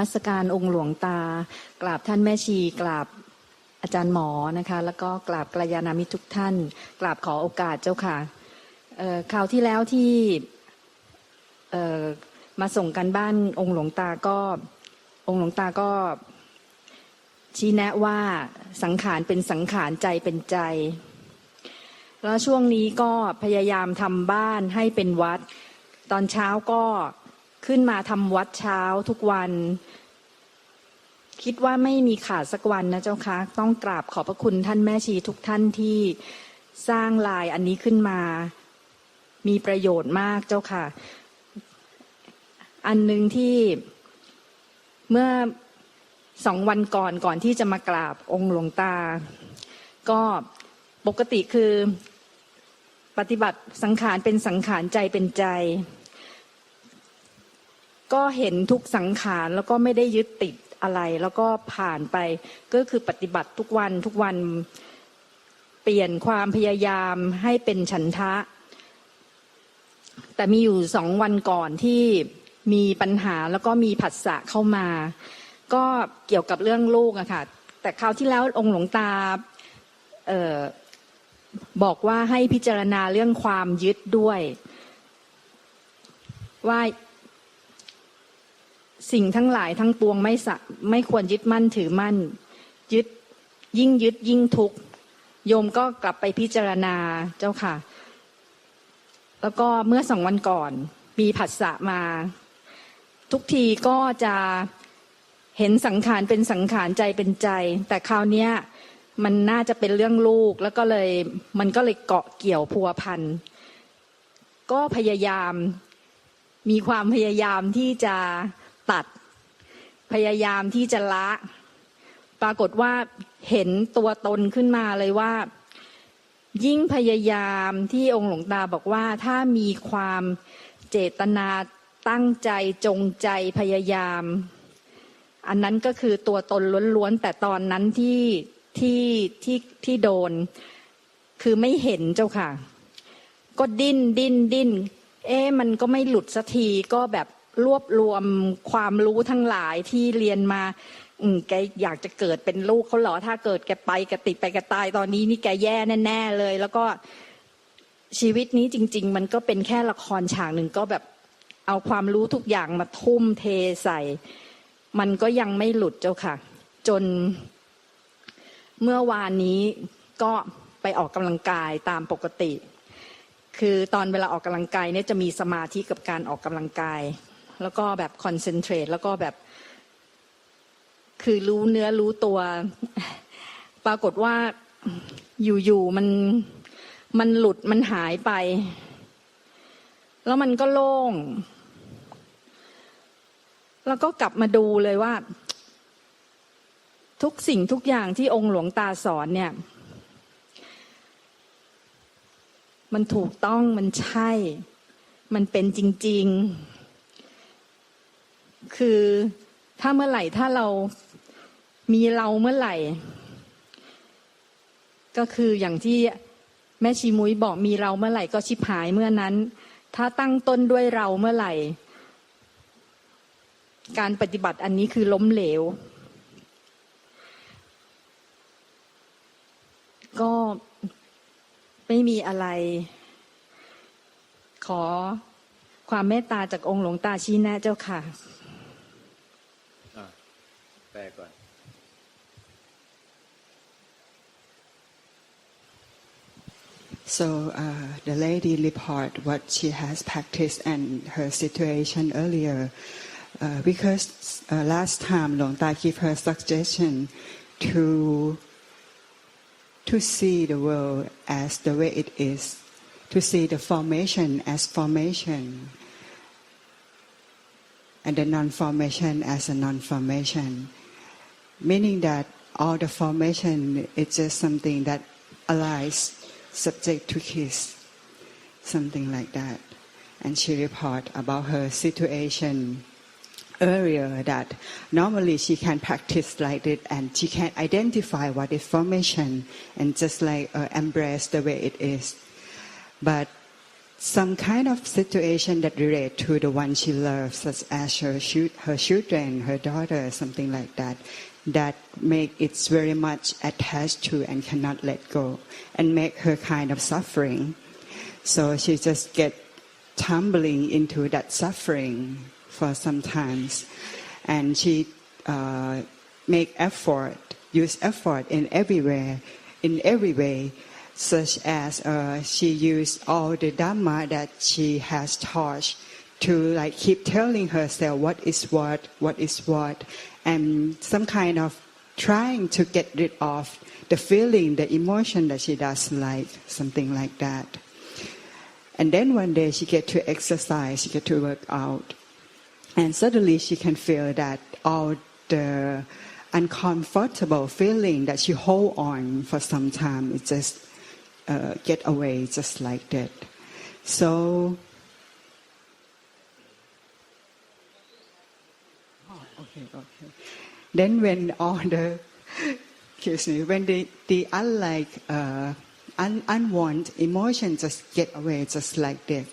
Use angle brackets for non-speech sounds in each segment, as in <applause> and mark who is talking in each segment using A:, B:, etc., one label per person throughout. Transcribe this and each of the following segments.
A: กราบนมัสการองค์หลวงตา กราบท่านแม่ชีกราบอาจารย์หมอนะคะ แล้วก็กราบกัลยาณมิตรทุกท่าน กราบขอโอกาสเจ้าค่ะคราวที่แล้วที่มาส่งกันบ้านองค์หลวงตาก็องค์หลวงตาก็ชี้แนะว่าสังขารเป็นสังขารใจเป็นใจ แล้วช่วงนี้ก็พยายามทำบ้านให้เป็นวัด ตอนเช้าก็ ขึ้นมาทำวัดเช้าทุกวัน คิดว่าไม่มีขาดสักวันนะเจ้าคะต้องกราบขอบพระคุณท่านแม่ชีทุกท่านที่สร้างลายอันนี้ขึ้นมา มีประโยชน์มากเจ้าค่ะ อันหนึ่งที่เมื่อสองวันก่อนก่อนที่จะมากราบองค์หลวงตา ก็ปกติคือปฏิบัติสังขารเป็นสังขารใจเป็นใจ ก็เห็นทุกสังขารแล้วก็ไม่ได้ยึดติดอะไร แล้วก็ผ่านไป ก็คือปฏิบัติทุกวันทุกวันเปลี่ยนความพยายามให้เป็นฉันทะ แต่มีอยู่สองวันก่อนที่มีปัญหาแล้วก็มีผัสสะเข้ามา ก็เกี่ยวกับเรื่องลูกอะค่ะ แต่คราวที่แล้วองค์หลวงตาออบอกว่าให้พิจารณาเรื่องความยึดด้วย ว่า สิ่งทั้งหลายทั้งปวงไม่สะไม่ควรยึดมั่นถือมั่น ยึดยิ่งยึดยิ่งทุกข์โยมก็กลับไปพิจารณาเจ้าค่ะ แล้วก็เมื่อสองวันก่อน มีผัสสะมา ทุกทีก็จะเห็นสังขารเป็นสังขารใจเป็นใจ แต่คราวเนี้ยมันน่าจะเป็นเรื่องลูกแล้วก็เลยมันก็เลยเกาะเกี่ยวพัวพันก็พยายามมีความพยายามที่จะ พยายามที่จะละ ปรากฏว่าเห็นตัวตนขึ้นมาเลยว่า ยิ่งพยายามที่องค์หลวงตาบอกว่าถ้ามีความเจตนาตั้งใจจงใจพยายาม อันนั้นก็คือตัวตนล้วนๆแต่ตอนนั้นที่ที่ที่ที่โดน คือไม่เห็นเจ้าค่ะ ก็ดิ้นดิ้นดิ้นเอ๊ะมันก็ไม่หลุดสักทีก็แบบ รวบรวมความรู้ทั้งหลายที่เรียนมา อืมแกอยากจะเกิดเป็นลูกเขาเหรอถ้าเกิดแกไปแกติดไปแกตายตอนนี้นี่แกแย่แน่ๆเลย แล้วก็ชีวิตนี้จริง ๆ มันก็เป็นแค่ละครฉากหนึ่งก็แบบเอาความรู้ทุกอย่างมาทุ่มเทใส่ มันก็ยังไม่หลุดเจ้าค่ะ จนเมื่อวานนี้ก็ไปออกกำลังกายตามปกติ คือตอนเวลาออกกำลังกายเนี่ยจะมีสมาธิกับการออกกำลังกาย แล้วก็แบบคอนเซนเทรตแล้วก็แบบ คือรู้เนื้อรู้ตัว ปรากฏว่าอยู่ๆมันมันหลุดมันหายไป แล้วมันก็โล่ง แล้วก็กลับมาดูเลยว่า ทุกสิ่งทุกอย่างที่องค์หลวงตาสอนเนี่ย มันถูกต้องมันใช่ มันเป็นจริง ๆ คือถ้าเมื่อไหร่ถ้าเรามีเราเมื่อไหร่ ก็คืออย่างที่แม่ชีมุ้ยบอกมีเราเมื่อไหร่ก็ชิบหายเมื่อนั้น ถ้าตั้งต้นด้วยเราเมื่อไหร่ การปฏิบัติอันนี้คือล้มเหลว ก็ไม่มีอะไร ขอความเมตตาจากองค์หลวงตาชี้แนะเจ้าค่ะ
B: อะ แปลก่อน
C: So uh, the lady report what she has practiced and her situation earlier. Uh, because uh, last time Long Ta gave her suggestion to to see the world as the way it is, to see the formation as formation, and the non-formation as a non-formation, meaning that all the formation is just something that arise subject to kiss, something like that. And she report about her situation earlier that normally she can practice like it and she can identify what is formation and just like uh, embrace the way it is. But some kind of situation that relate to the one she loves, such as her, her children, her daughter, something like that, that make it very much attached to and cannot let go, and make her kind of suffering. So she just get tumbling into that suffering for some times, and she uh, make effort, use effort in everywhere, in every way, such as uh, she used all the dhamma that she has taught to like keep telling herself what is what, what is what, and some kind of trying to get rid of the feeling, the emotion that she doesn't like, something like that. And then one day she get to exercise, she get to work out, and suddenly she can feel that all the uncomfortable feeling that she hold on for some time, it just uh, get away just like that. So. Okay, okay. Then when all the, excuse me, when the, the unlike, uh, un, unwanted emotion just get away just like that,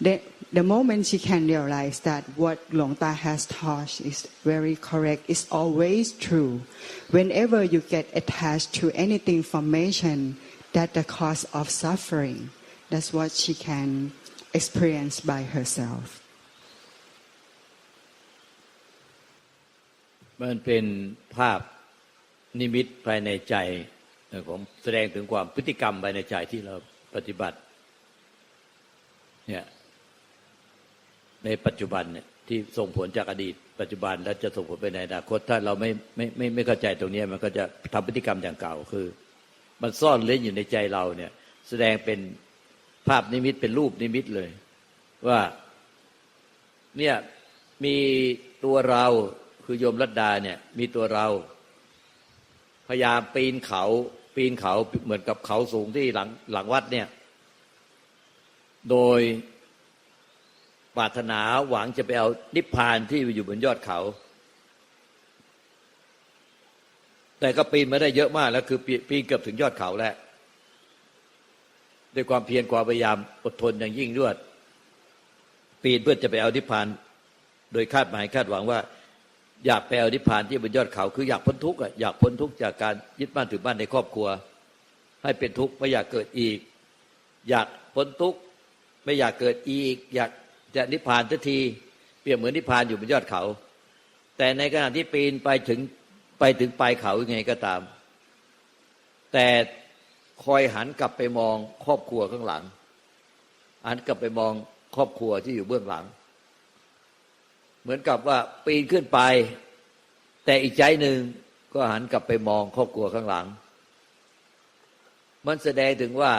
C: the, the moment she can realize that what Long Ta has taught is very correct, is always true. Whenever you get attached to anything formation, that the cause of suffering, that's what she can experience by herself.
B: มันเป็นภาพนิมิตภายในใจของแสดงถึงความพฤติกรรมภายในใจที่เราปฏิบัติเนี่ยในปัจจุบันเนี่ยที่ส่งผลจากอดีต ปัจจุบันและจะส่งผลไปในอนาคต ถ้าเราไม่ไม่ไม่ไม่เข้าใจตรงนี้มันก็จะทำพฤติกรรมอย่างเก่าคือ มันซ่อนเล้นอยู่ในใจเราเนี่ย แสดงเป็นภาพนิมิตเป็นรูปนิมิตเลย ว่าเนี่ยมีตัวเรา คือโยมรัตดาเนี่ยมีตัวเรา พยายามปีนเขา ปีนเขาเหมือนกับเขาสูงที่หลังหลังวัดเนี่ย โดยปรารถนาหวังจะไปเอานิพพานที่อยู่บนยอดเขา แต่ก็ปีนมาได้เยอะมากแล้วคือปีปีนเกือบถึงยอดเขาแล้วด้วยความเพียรความพยายามอดทนอย่างยิ่งยวด ปีนเพื่อจะไปเอานิพพาน โดยคาดหมายคาดหวังว่า อยากไปเอานิพพานที่บนยอดเขาคืออยากพ้นทุกข์อะอยากพ้นทุกข์จากการยึดบ้านถือบ้านในครอบครัว ให้เป็นทุกข์ไม่อยากเกิดอีก อยากพ้นทุกข์ไม่อยากเกิดอีก อยากจะนิพพานทันที เปรียบเหมือนนิพพานอยู่บนยอดเขา แต่ในขณะที่ปีนไปถึงไปถึงปลายเขายังไงก็ตาม แต่คอยหันกลับไปมองครอบครัวข้างหลังหันกลับไปมองครอบครัวที่อยู่เบื้องหลัง เหมือนกับว่าปีนขึ้นไป แต่อีกใจหนึ่งก็หันกลับไปมองครอบครัวข้างหลัง มันแสดงถึงว่า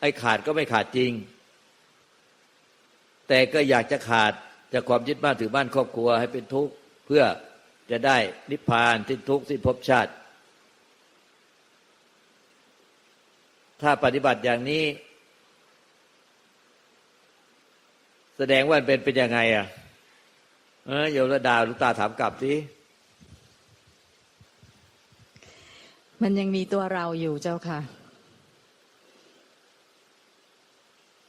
B: ไอ้ขาดก็ไม่ขาดจริง แต่ก็อยากจะขาดจากความยึดบ้านถือบ้านครอบครัวให้เป็นทุกข์เพื่อจะได้นิพพานสิ้นทุกข์สิ้นภพชาติ ถ้าปฏิบัติอย่างนี้ แสดงว่าเป็นเป็นยังไงอะ เออโยมระดาลูกตาถามกลับสิ
A: มันยังมีตัวเราอยู่เจ้าค่ะ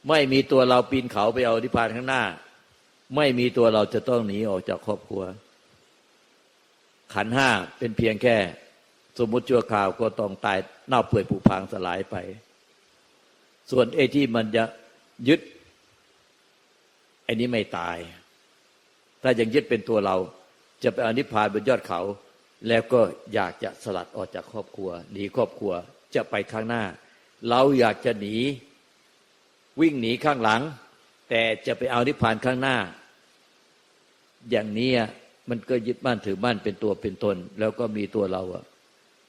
B: ไม่มีตัวเราปีนเขาไปเอานิพพานข้างหน้า ไม่มีตัวเราจะต้องหนีออกจากครอบครัว ขันห้าเป็นเพียงแค่ สมมุติชั่วคราวก็ต้องตายเน่าเปื่อยผุพังสลายไป ส่วนไอ้ที่มันจะยึดไอ้นี้ไม่ตาย ถ้ายังยึดเป็นตัวเรา จะไปอนิพพานบนยอดเขา แล้วก็อยากจะสลัดออกจากครอบครัว หนีครอบครัวจะไปข้างหน้า เราอยากจะหนีวิ่งหนีข้างหลัง แต่จะไปเอานิพพานข้างหน้า อย่างนี้มันก็ยึดบ้านถือบ้านเป็นตัวเป็นตน แล้วก็มีตัวเราอะ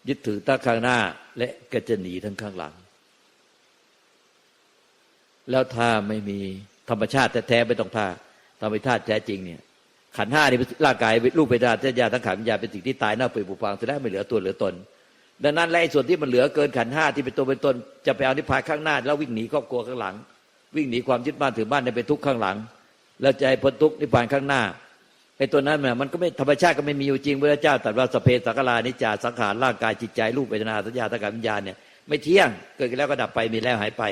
B: ยึดถือตั้งข้างหน้า และก็จะหนีทั้งข้างหลัง แล้วถ้าไม่มีธรรมชาติแท้ๆไม่ต้องท่าธรรมชาติแท้จริงเนี่ย ขันห้านี่ร่างกายรูปเวทนาสัญญาทั้งขันวิญญาณเป็นสิ่งที่ตายเน่าเปื่อยผุพังแสดงไม่เหลือตัวเหลือตน ดังนั้นและไอ้ส่วนที่มันเหลือเกินขันห้าที่เป็นตัวเป็นตน จะไปเอานิพพานข้างหน้า แล้ววิ่งหนีครอบครัวข้างหลัง วิ่งหนีความยึดบ้านถือบ้านในเป็นทุกข์ข้างหลัง แล้วจะให้พ้นทุกข์นิพพานข้างหน้าไอ้ตัวนั้นเนี่ยมันก็ไม่ธรรมชาติก็ไม่มีอยู่จริงพระเจ้าตรัสว่าสเพสังขารานิจาสังขารร่างกายจิตใจรูปเวทนาสัญญาตกรรมวิญญาณเนี่ยไม่เที่ยงเกิดขึ้นแล้วก็ดับไปมีแล้วหายไป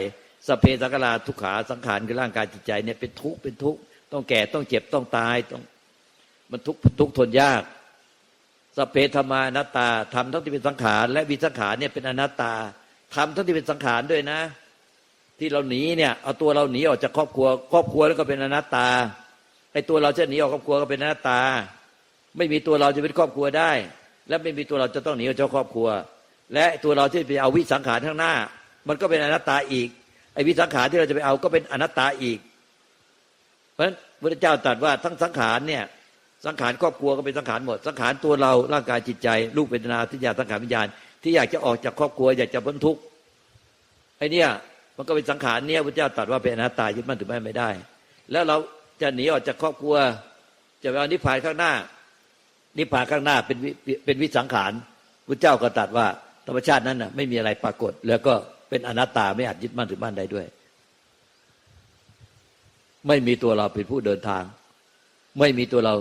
B: สเพสังขาราทุกขาสังขารคือร่างกายจิตใจเนี่ยเป็นทุกข์เป็นทุกข์ต้องแก่ต้องเจ็บต้องตายต้อง มันทุกทุกทนยากสเพธรรมานัตตาทำทั้งที่เป็นสังขาร และวิสังขารเนี่ยเป็นอนัตตาทำทั้งที่เป็นสังขารด้วยนะ ที่เราหนีเนี่ยเอาตัวเราหนีออกจากครอบครัว ครอบครัวแล้วก็เป็นอนัตตาไอ้ตัวเราจะหนีออกครอบครัวก็เป็นอนัตตา ไม่มีตัวเราจะเป็นครอบครัวได้ และไม่มีตัวเราจะต้องหนีออกจากครอบครัว และตัวเราที่ไปเอาวิสังขารข้างหน้า มันก็เป็นอนัตตาอีกไอ้วิสังขารที่เราจะไปเอาก็เป็นอนัตตาอีก เพราะฉะนั้นพระเจ้าตรัสว่าทั้งสังขารเนี่ย สังขารครอบครัวก็เป็นสังขารหมด สังขารตัวเราร่างกายจิตใจรูปเวทนาทิฏยาสังขารวิญญาณ ที่อยากจะออกจากครอบครัว อยากจะพ้นทุกข์ไอเนี่ยมันก็เป็นสังขารเนี่ยพระเจ้าตรัสว่าเป็นอนัตตายึดมั่นถือมั่นไม่ได้ แล้วเราจะหนีออกจากครอบครัว จะไปเอานิพพานข้างหน้า นิพพานข้างหน้าเป็นวิเป็นวิสังขารพระเจ้าก็ตรัสว่าธรรมชาตินั้นน่ะไม่มีอะไรปรากฏ แล้วก็เป็นอนัตตาไม่อาจยึดมั่นถือมั่นได้ด้วย ไม่มีตัวเราเป็นผู้เดินทาง ไม่มีตัวเรา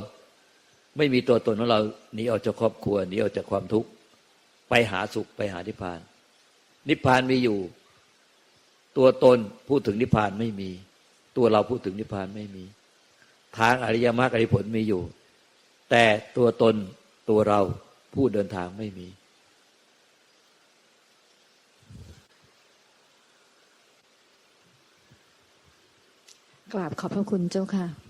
B: ไม่มีตัวตนของเราหนีออกจากครอบครัวหนีออกจากความทุกข์ไปหาสุขไปหานิพพาน นิพพานมีอยู่ ตัวตนพูดถึงนิพพานไม่มี ตัวเราพูดถึงนิพพานไม่มี ทางอริยมรรคอริยผลมีอยู่ แต่ตัวตนตัวเราผู้เดินทางไม่มี
A: กราบขอบพระคุณเจ้าค่ะ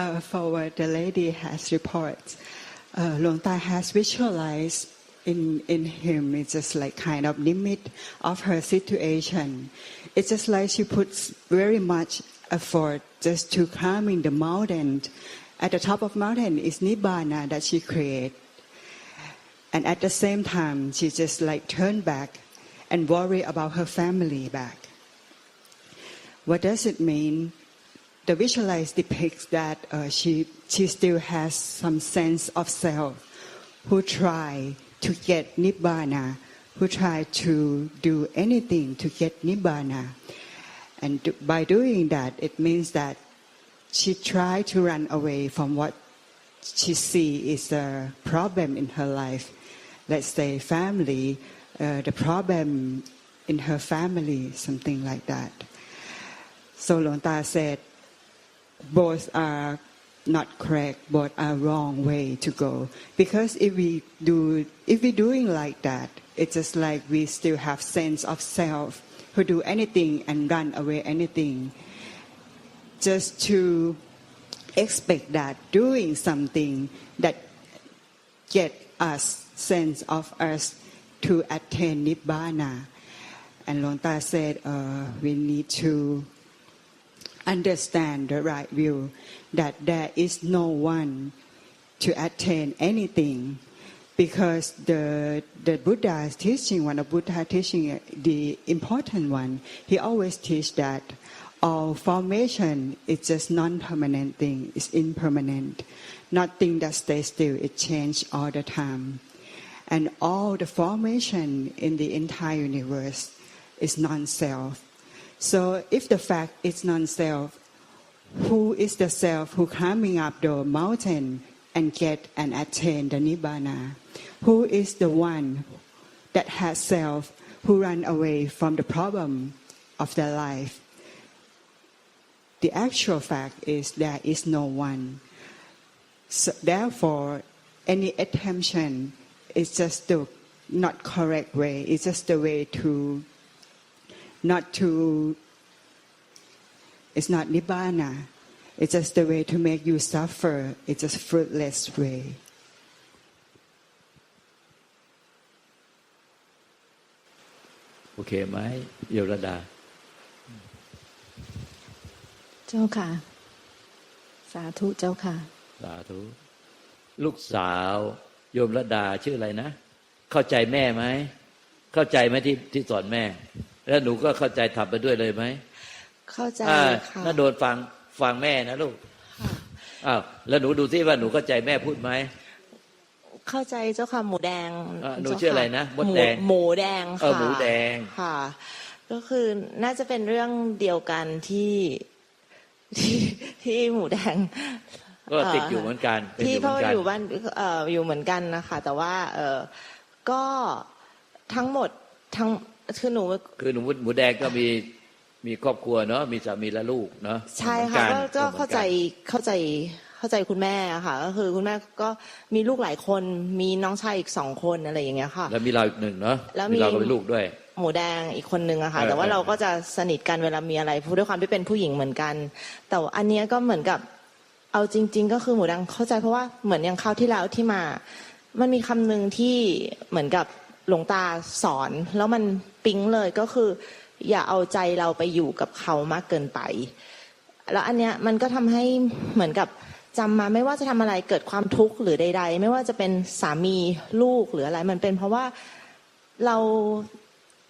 C: Uh, for the lady has reports. uh, Luang Tai has visualized in, in him, it's just like kind of limit of her situation. It's just like she puts very much effort just to climbing the mountain. At the top of mountain is Nibbana that she create. And at the same time, she just like turn back and worry about her family back. What does it mean? The visualize depicts that uh, she she still has some sense of self, who try to get nibbana, who try to do anything to get nibbana, and by doing that, it means that she try to run away from what she see is a problem in her life. Let's say family, uh, the problem in her family, something like that. So Luang Ta said, both are not correct, but are wrong way to go. Because if we do, if we doing like that, it's just like we still have sense of self, who do anything and run away anything, just to expect that doing something that get us sense of us to attain nibbana. And Luang Ta said, uh, we need to understand the right view that there is no one to attain anything because the the Buddha's teaching, one of Buddha teaching, uh, the important one, he always teach that all formation is just non-permanent thing, it's impermanent. Nothing that stays still, it changes all the time. And all the formation in the entire universe is non-self. So if the fact is non-self, who is the self who climbing up the mountain and get and attain the nibbana? Who is the one that has self who run away from the problem of their life? The actual fact is there is no one. So therefore, any attention is just the not correct way. It's just the way to not to it's not nibbana it's just the way to make you suffer it's just fruitless way
B: โอเคไหมโยรดา
A: เจ้าค่ะ สาธุเจ้าค่ะ
B: สาธุ ลูกสาว โยมรดาชื่ออะไรนะ เข้าใจแม่ไหม เข้าใจไหมที่ที่สอนแม่ แล้วหนูก็เข้าใจทำไปด้วยเลยไหม
D: เข้าใจ
B: อ่า
D: ค่ะ
B: น่าโดนฟังฟังแม่นะลูกอ้าวแล้วหนูดูซิว่าหนูเข้าใจแม่พูดไหม
D: เข้าใจเจ้าค่ะหมูแดง
B: อ่าหนู
D: เจ้า
B: ชื่ออะไรนะมดแดง
D: หมูแดง
B: เออ
D: ค่ะ
B: หมูแดง
D: ค่ะ ก็คือน่าจะเป็นเรื่องเดียวกันที่ที่ที่หมูแดง
B: ก็ติดอยู่เหมือนกันเป็น
D: ที่
B: อยู่เห
D: เขา
B: มือนกัน
D: อยู่บ้านเอ่ออยู่เหมือนกันนะคะ แต่ว่า เออก็ทั้งหมดทั้ง คือหนู
B: คือหนูหมูแดงก็มีมีครอบครัวเนาะมีสามีและลูกเนาะ
D: ใช่ค่ะ
B: เหมื
D: ก็
B: อนน
D: ก็
B: หมือนน
D: เข้าใจเข้าใจเข้าใจคุณแม่อะค่ะ ก็คือคุณแม่ก็มีลูกหลายคนมีน้องชายอีกสองคนอะไรอย่างเงี้ยค่ะ
B: แล้วมีเราอีกหนึ่งเนาะ
D: แล้วมี
B: มีเราก็เป็นลูกด้วย
D: หมูแดงอีกคนนึงอะค่ะ
B: เออ
D: แต่ว่า
B: เออ
D: เราก็จะสนิทกันเวลามีอะไรพูดด้วยความที่เป็นผู้หญิงเหมือนกัน แต่ว่าอันเนี้ยก็เหมือนกับเอาจริง ๆ ก็คือหมูแดงเข้าใจเพราะว่าเหมือนอย่างคราวที่แล้วที่มา มันมีคำหนึ่งที่เหมือนกับหลวงตาสอนแล้วมัน ปิ๊งเลยก็คือ อย่าเอาใจเราไปอยู่กับเขามากเกินไป แล้วอันเนี้ยมันก็ทำให้เหมือนกับจำมาไม่ว่าจะทำอะไรเกิดความทุกข์หรือใด ๆ ไม่ว่าจะเป็นสามีลูกหรืออะไร มันเป็นเพราะว่าเรา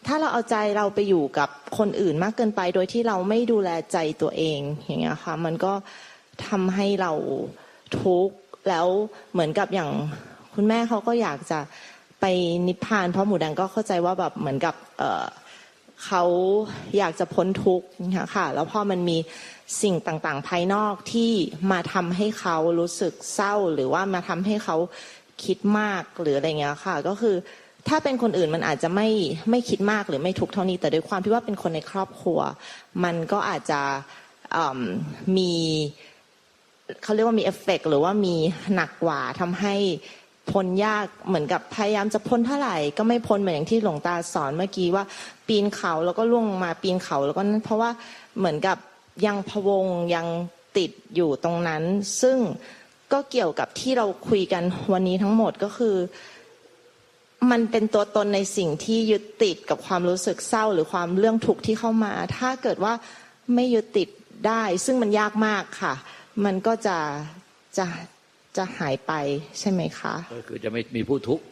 D: ถ้าเราเอาใจเราไปอยู่กับคนอื่นมากเกินไป โดยที่เราไม่ดูแลใจตัวเองอย่างเงี้ยค่ะมันก็ทำให้เราทุกข์แล้วเหมือนกับอย่างคุณแม่เขาก็อยากจะ ไปนิพพาน เพราะหมูแดงก็เข้าใจว่าแบบเหมือนกับเออเขาอยากจะพ้นทุกข์นะคะค่ะแล้วพอมันมีสิ่งต่างๆ ภายนอกที่มาทำให้เขารู้สึกเศร้า หรือว่ามาทำให้เขาคิดมากหรืออะไรเงี้ยค่ะ ก็คือถ้าเป็นคนอื่นมันอาจจะไม่ไม่คิดมากหรือไม่ทุกข์เท่านี้ แต่ด้วยความที่ว่าเป็นคนในครอบครัว มันก็อาจจะมมีเขาเรียกว่ามีเอฟเฟกต์หรือว่ามีหนักกว่าทำให้ พ้นยากเหมือนกับพยายามจะพ้นเท่าไหร่ ก็ไม่พ้นเหมือนอย่างที่หลวงตาสอนเมื่อกี้ว่า ปีนเขาแล้วก็ล่วงมาปีนเขาแล้วก็นั่นเพราะว่าเหมือนกับยังพวงยังติดอยู่ตรงนั้น ซึ่งก็เกี่ยวกับที่เราคุยกันวันนี้ทั้งหมดก็คือ มันเป็นตัวตนในสิ่งที่ยึดติดกับความรู้สึกเศร้า หรือความเรื่องทุกข์ที่เข้ามา ถ้าเกิดว่าไม่ยึดติดได้ ซึ่งมันยากมากค่ะ มันก็จะจะ จะหายไปใช่ไหมคะ
B: ก็คือจะไม่มีผู้ทุกข์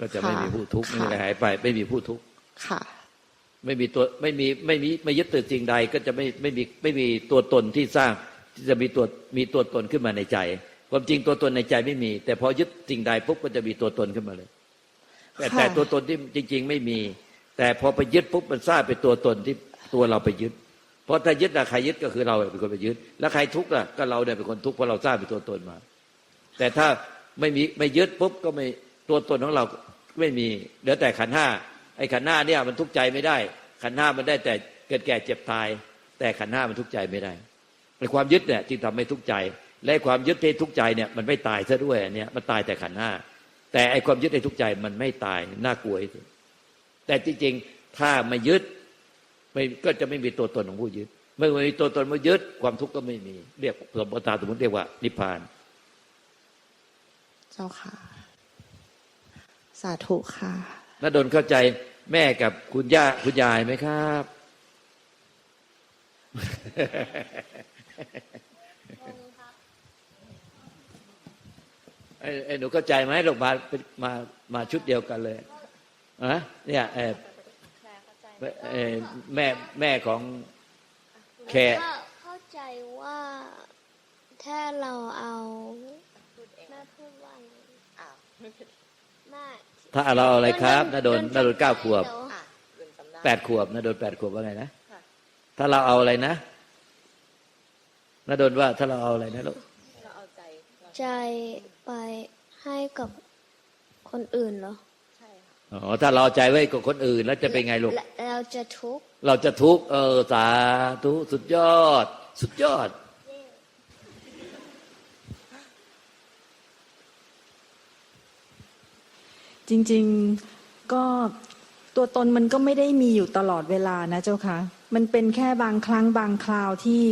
B: ก็จะไม่
D: ค่ะ
B: มีผู้ทุกข์
D: ค่ะ
B: ไม่มีอะไรหายไป ไม่มีผู้ทุกข์
D: ค่ะ
B: ไม่มีตัวไม่มีไม่มีไม่ยึดติดสิ่งใดก็จะไม่ไม่มีไม่มีตัวตนที่สร้างที่จะมีตัวมีตัวตนขึ้นมาในใจ ความจริงตัวตนในใจไม่มี แต่พอยึดสิ่งใดปุ๊บก็จะมีตัวตนขึ้นมาเลย แต่
D: ค่ะ
B: แต่ตัวตนที่จริง ๆ ไม่มี แต่พอไปยึดปุ๊บมันสร้างเป็นตัวตนที่ตัวเราไปยึดเพราะถ้ายึดอะใครยึดก็คือเราเป็นคนไปยึด แล้วใครทุกข์ล่ะก็เราเนี่ยเป็นคนทุกข์เพราะเราสร้างเป็นตัวตนมา แต่ถ้าไม่มีไม่ยึดปุ๊บก็ไม่ตัวตนของเราไม่มีเหลือแต่ขันห้าไอ้ขันห้าเนี่ยมันทุกข์ใจไม่ได้ ขันห้ามันได้แต่เกิดแก่เจ็บตาย แต่ขันห้ามันทุกข์ใจไม่ได้ไอ้ความยึดเนี่ยจึงทำให้ทุกข์ใจ และความยึดที่ทุกข์ใจเนี่ยมันไม่ตายซะด้วยเนี้ยมันตายแต่ขันห้าแต่ไอ้ความยึดในทุกข์ใจมันไม่ตายน่ากลัวที่สุดแต่จริงๆถ้าไม่ยึดไม่ก็จะไม่มีตัวตนของผู้ยึดเมื่อไม่มีตัวตนมายึดความทุกข์ก็ไม่มี เรียกสมมติสมมติเรียกว่านิพพาน
D: จ้าค่ะ สาธุค่ะ
B: นดลเข้าใจแม่กับคุณย่าคุณยายไหมครับ ไอ้ไอ้หนูเข้าใจไหมลงมาเป็นมามาชุดเดียวกันเลยอะเนี่ยเออเอ่อแม่แม่ของแคร์
E: เข้าเข้าใจว่าถ้าเราเอาแม่พูดว่าไงแม่
B: ถ้าเราเอาอะไรครับนดลนดลเก้าขวบ
E: เดี๋ย
B: แปดขวบนดลแปดขวบว่าไงนะถ้าเราเอาอะไรนะนดลว่าถ้าเราเอาอะไรนะลูก
E: ใจไปให้กับคนอื่นเหรอ
B: อ๋อถ้าเราเอาใจไว้กับคนอื่นแล้วจะเป็นไงลูก
E: และเราจะทุกข์
B: เราจะทุกข์เออสาธุสุดยอด สุดยอด
A: จริงๆก็ตัวตนมันก็ไม่ได้มีอยู่ตลอดเวลานะเจ้าค่ะมันเป็นแค่บางครั้งบางคราวที่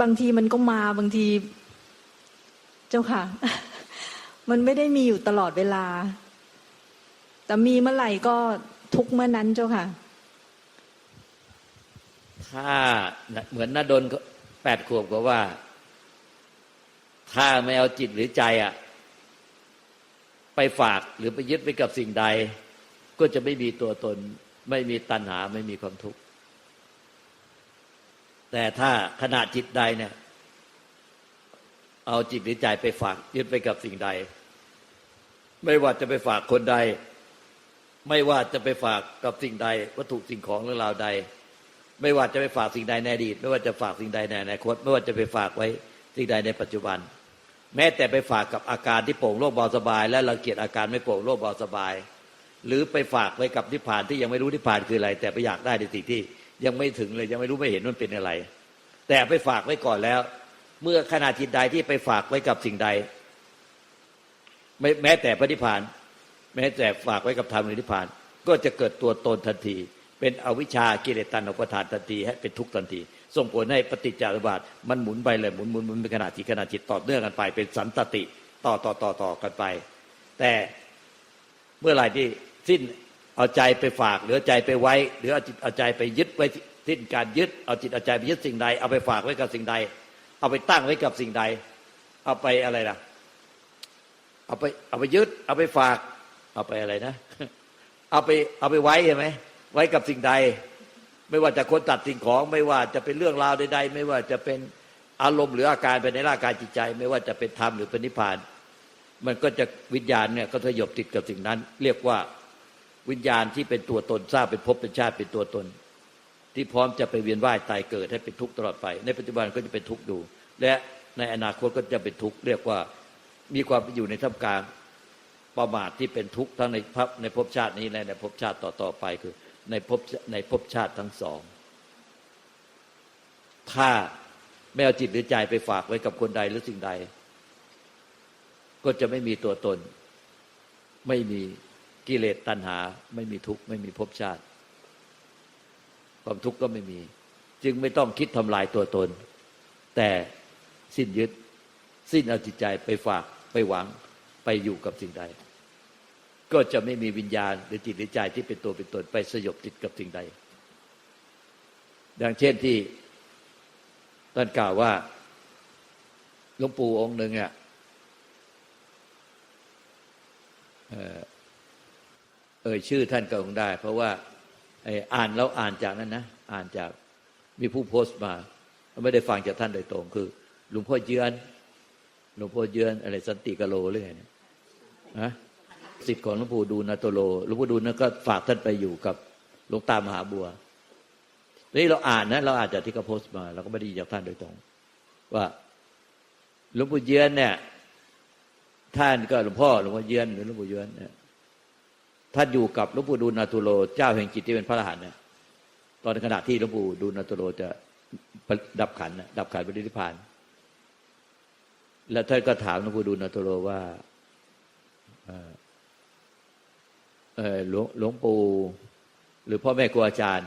A: บางทีมันก็มาบางทีเจ้าค่ะ มันไม่ได้มีอยู่ตลอดเวลา แต่มีเมื่อไหร่ก็ทุกเมื่อนั้นเจ้าค่ะ
B: ถ้าเหมือนนาดนแปดขวบก็ว่า ถ้าไม่เอาจิตหรือใจอะ ไปฝากหรือไปยึดไปกับสิ่งใด ก็จะไม่มีตัวตน ไม่มีตัณหาไม่มีความทุกข์แต่ถ้าขณะจิตใดเนี่ย เอาจิตหรือใจไปฝากยึดไปกับสิ่งใด ไม่ว่าจะไปฝากคนใด ไม่ว่าจะไปฝากกับสิ่งใด วัตถุสิ่งของเรื่องราวใด ไม่ว่าจะไปฝากสิ่งใดในอดีต ไม่ว่าจะฝากสิ่งใดในอนาคต ไม่ว่าจะไปฝากไว้สิ่งใดในปัจจุบัน แม้แต่ไปฝากกับอาการที่โปร่งโล่งเบาสบาย และรังเกียจอาการไม่โปร่งโล่งเบาสบาย หรือไปฝากไว้กับนิพพานที่ยังไม่รู้นิพพานคืออะไร แต่ไปอยากได้ในสิ่งที่ยังไม่ถึงเลยยังไม่รู้ไม่เห็นมันเป็นอะไร แต่ไปฝากไว้ก่อนแล้ว เมื่อขณะจิตใดที่ไปฝากไว้กับสิ่งใดแม้แต่พระนิพพาน แม้แต่ฝากไว้กับธรรมหรือนิพพาน ก็จะเกิดตัวตนทันที เป็นอวิชากิเลสตัณหาอุปาทานทันทีให้เป็นทุกข์ทันที ส่งผลให้ปฏิจจารบาทมันหมุนไปเลยหมุนหมุนหมุนเป็นขณะจิตขณะจิตต่อเนื่องกันไป เป็นสันตติต่อต่อต่อต่อกันไป แต่เมื่อไหร่ที่สิ้นเอาใจไปฝากหรือใจไปไว้ หรือเอาจิตเอาใจไปยึดไว้สิ้นการยึดเอาจิตเอาใจไปยึดสิ่งใด เอาไปฝากไว้กับสิ่งใด เอาไปตั้งไว้กับสิ่งใด เอาไปอะไรล่ะ เอาไปเอาไปยึด เอาไปฝาก เอาไปอะไรนะ เอาไปเอาไปไว้ใช่ไหมไว้กับสิ่งใด ไม่ว่าจะคนตัดสิ่งของ ไม่ว่าจะเป็นเรื่องราวใด ๆ ไม่ว่าจะเป็นอารมณ์หรืออาการภายในร่างกายจิตใจ ไม่ว่าจะเป็นธรรมหรือเป็นนิพพาน มันก็จะวิญญาณเนี่ยก็สยบติดกับสิ่งนั้น เรียกว่าวิญญาณที่เป็นตัวตนทราบเป็นภพเป็นชาติเป็นตัวตน ที่พร้อมจะไปเวียนว่ายตายเกิดให้เป็นทุกข์ตลอดไป ในปัจจุบันก็จะเป็นทุกข์ดู และในอนาคตก็จะเป็นทุกข์เรียกว่ามีความอยู่ในท่ามกลางประมาทที่เป็นทุกข์ทั้งในภพในภพชาตินี้และในภพชาติต่อๆไปคือ ในภพในภพชาติทั้งสอง ถ้าไม่เอาจิตหรือใจไปฝากไว้กับคนใดหรือสิ่งใด ก็จะไม่มีตัวตน ไม่มีกิเลสตัณหา ไม่มีทุกข์ไม่มีภพชาติ ความทุกข์ก็ไม่มี จึงไม่ต้องคิดทำลายตัวตน แต่สิ้นยึด สิ้นเอาจิตใจไปฝากไปหวังไปอยู่กับสิ่งใด ก็จะไม่มีวิญญาณหรือจิตหรือใจที่เป็นตัวเป็นตนไปสยบติดกับสิ่งใด ดังเช่นที่ท่านกล่าวว่าหลวงปู่องค์หนึ่งเนี่ยเอ่อเอ่ยชื่อท่านก็คงได้ เพราะว่าไอ้อ่านแล้วอ่านจากนั้นนะอ่านจากมีผู้โพสต์มา ไม่ได้ฟังจากท่านโดยตรง คือหลวงพ่อเยือนหลวงพ่อเยือนอะไรสันติกะโลหรือไงเนี่ยฮะ สิทธิ์ของหลวงปู่ดูลนาโตโลหลวงปู่ดูลนั่นก็ฝากท่านไปอยู่กับหลวงตามหาบัวนี่เราอ่านนะเราอ่านจากที่เขาโพสต์มา เราก็ไม่ได้ยินจากท่านโดยตรง ว่าหลวงปู่เยือนเนี่ย ท่านก็หลวงพ่อหลวงพ่อเยือนหรือหลวงปู่เยือนเนี่ยท่านอยู่กับหลวงปู่ดูลนาโตโล เจ้าแห่งจิตที่เป็นพระอรหันต์เนี่ยตอนขณะที่หลวงปู่ดูลนาโตโลจะดับขันดับขันปฏิทิพานแล้วท่านก็ถามหลวงปู่ดูลนาโตโลว่า หลวงหลวงปู่หรือพ่อแม่ครูอาจารย์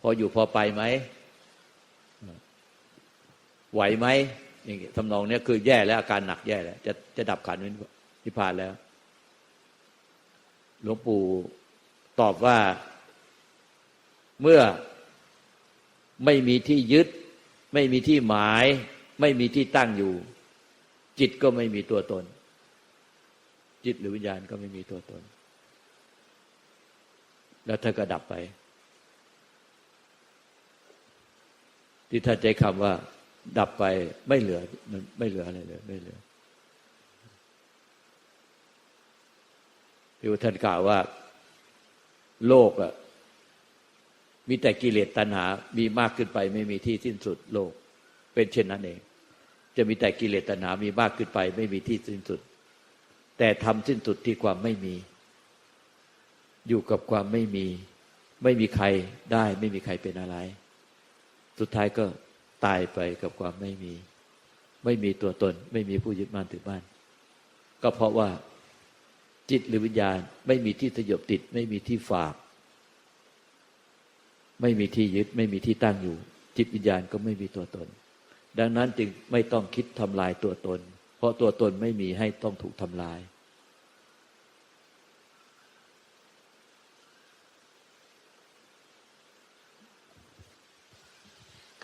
B: พออยู่พอไปไหมไหวไหมอย่างทำนองเนี้ยคือแย่แล้วอาการหนักแย่แล้ว จะจะดับขันนิพพานแล้ว หลวงปู่ตอบว่าเมื่อไม่มีที่ยึด ไม่มีที่หมาย ไม่มีที่ตั้งอยู่ จิตก็ไม่มีตัวตน จิตหรือวิญญาณก็ไม่มีตัวตน แล้วท่านก็ดับไป ที่ท่านใจคำว่า ดับไปไม่เหลือมันไม่เหลืออะไรเลยไม่เหลือที่ท่านกล่าวว่า โลกอะมีแต่กิเลสตัณหา มีมากขึ้นไป ไม่มีที่สิ้นสุดโลก เป็นเช่นนั้นเอง จะมีแต่กิเลสตัณหา มีมากขึ้นไป ไม่มีที่สิ้นสุด แต่ทำสิ้นสุดที่ความไม่มี อยู่กับความไม่มี ไม่มีใครได้ ไม่มีใครเป็นอะไร สุดท้ายก็ตายไปกับความไม่มี ไม่มีตัวตน ไม่มีผู้ยึดมั่นถือมั่นก็เพราะว่าจิตหรือวิญญาณ ไม่มีที่สยบติด ไม่มีที่ฝาก ไม่มีที่ยึด ไม่มีที่ตั้งอยู่ จิตวิญญาณก็ไม่มีตัวตน ดังนั้นจึงไม่ต้องคิดทำลายตัวตน เพราะตัวตนไม่มีให้ต้องถูกทำลาย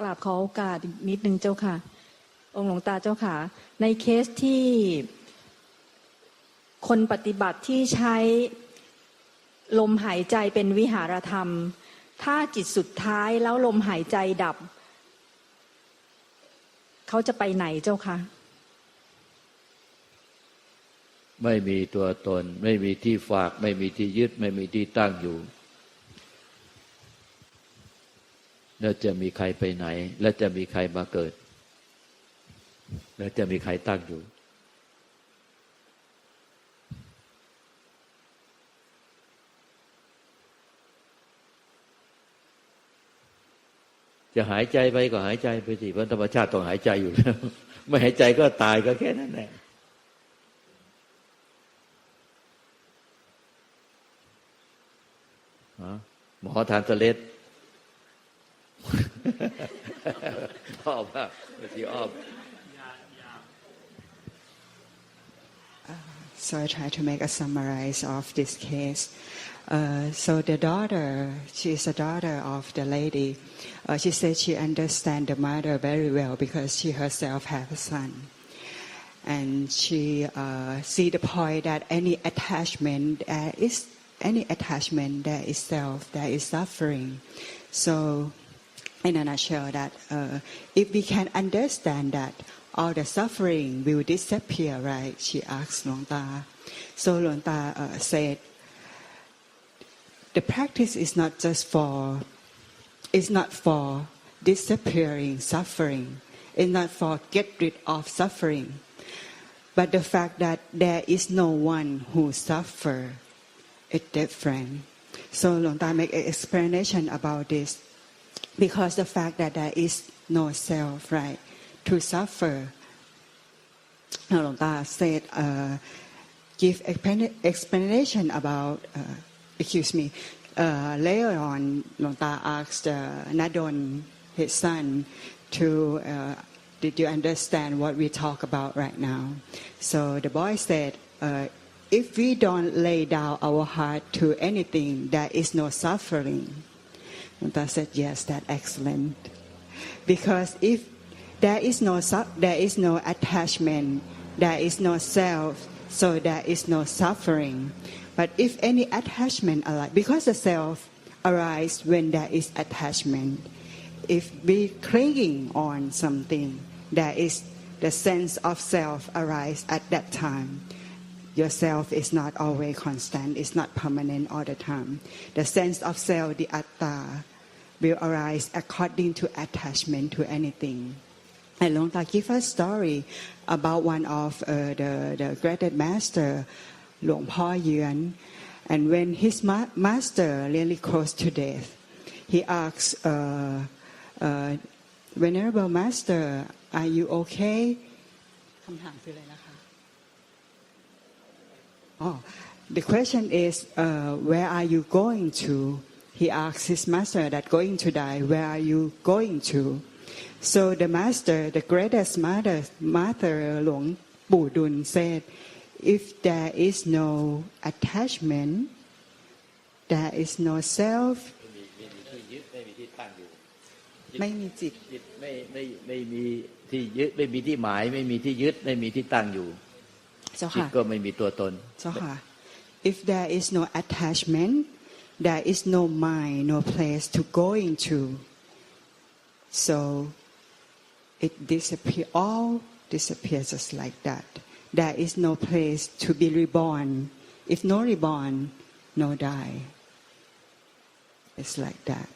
A: กราบขอโอกาสอีกนิดนึงเจ้าค่ะ องค์หลวงตาเจ้าค่ะ ในเคสที่คนปฏิบัติที่ใช้ลมหายใจเป็นวิหารธรรม ถ้าจิตสุดท้ายแล้วลมหายใจดับ เขาจะไปไหนเจ้าค่ะ
B: ไม่มีตัวตน ไม่มีที่ฝาก ไม่มีที่ยึด ไม่มีที่ตั้งอยู่ แล้วจะมีใครไปไหน และจะมีใครมาเกิด แล้วจะมีใครตั้งอยู่ จะหายใจไปก็หายใจไปสิเพราะธรรมชาติต้องหายใจอยู่แล้ว ไม่หายใจก็ตายก็แค่นั้นแหละหมอทานสเลด <laughs> With your. Uh,
C: so I try to make a summarize of this case. Uh, so the daughter, she is the daughter of the lady. Uh, she said she understands the mother very well because she herself has a son. And she uh, see the point that any attachment uh, is any attachment that is itself that is suffering. So in a nutshell, that uh, if we can understand that all the suffering will disappear, right? She asked Luang Ta. So Luang Ta uh, said, the practice is not just for, it's not for disappearing suffering. It's not for get rid of suffering. But the fact that there is no one who suffer is different. So Luang Ta make an explanation about this because the fact that there is no self, right, to suffer. Now, Luang Ta said, uh, give explan- explanation about, uh, excuse me, uh, later on, Luang Ta asked uh, Nadon, his son, to, uh, did you understand what we talk about right now? So the boy said, uh, if we don't lay down our heart to anything, there is no suffering. Luang said, yes, that's excellent. Because if there is no there is no attachment, there is no self, so there is no suffering. But if any attachment arise, because the self arises when there is attachment. If we clinging on something, there is the sense of self arise at that time. Yourself is not always constant, it's not permanent all the time. The sense of self, the atta, will arise according to attachment to anything. And Long Ta give a story about one of uh, the, the greatest master, Luang Po Yuan. And when his ma- master really close to death, he asks, uh, uh, Venerable Master, are you okay? คำถามคืออะไรนะคะ Oh, the question is, uh, where are you going to? He asks his master that going to die, where are you going to? So the master, the greatest mother, mother Luang Pu Dun said, if there is no attachment, there is no self,
B: ไม่มีที่ยึดไม่มีที่ตั้งอยู่
C: ไม่มีจิต
B: จิตไม่ไม่ไม่มีที่ยึดไม่มีที่หมาย ไม่มีที่ยึดไม่มีที่ตั้งอยู่
C: เจ้า
B: จิต
C: ค่ะ
B: ก็ไม่มีตัวตน
C: เจ้าค่ะ if there is no attachment there is no mind no place to go into so it disappear all disappears just like that there is no place to be reborn if no reborn no die it's like that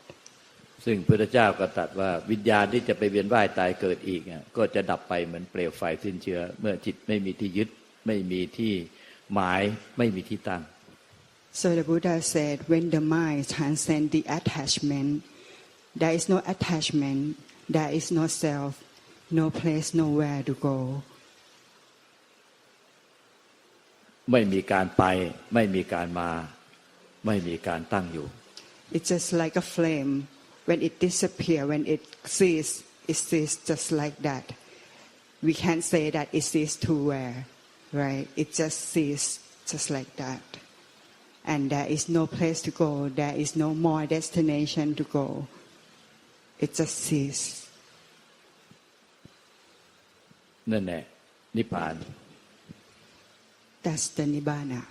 B: ซึ่งพระเจ้าก็ตรัสว่าวิญญาณที่จะไปเวียนว่ายตายเกิดอีกอ่ะก็จะดับไปเหมือนเปลวไฟสิ้นเชื้อ เมื่อจิตไม่มีที่ยึด ไม่มีที่หมายไม่มีที่ตั้ง
C: So the Buddha said, when the mind transcends the attachment, there is no attachment, there is no self, no place, nowhere to go.
B: ไม่มีการไป ไม่มีการมา ไม่มีการตั้งอยู่
C: It's just like a flame. When it disappears, when it ceases, it ceases just like that. We can't say that it ceases to where, right? It just ceases just like that. And there is no place to go. There is no more destination to go. It just ceases.
B: นั่นแหละนิพพาน
C: That's the nibbana.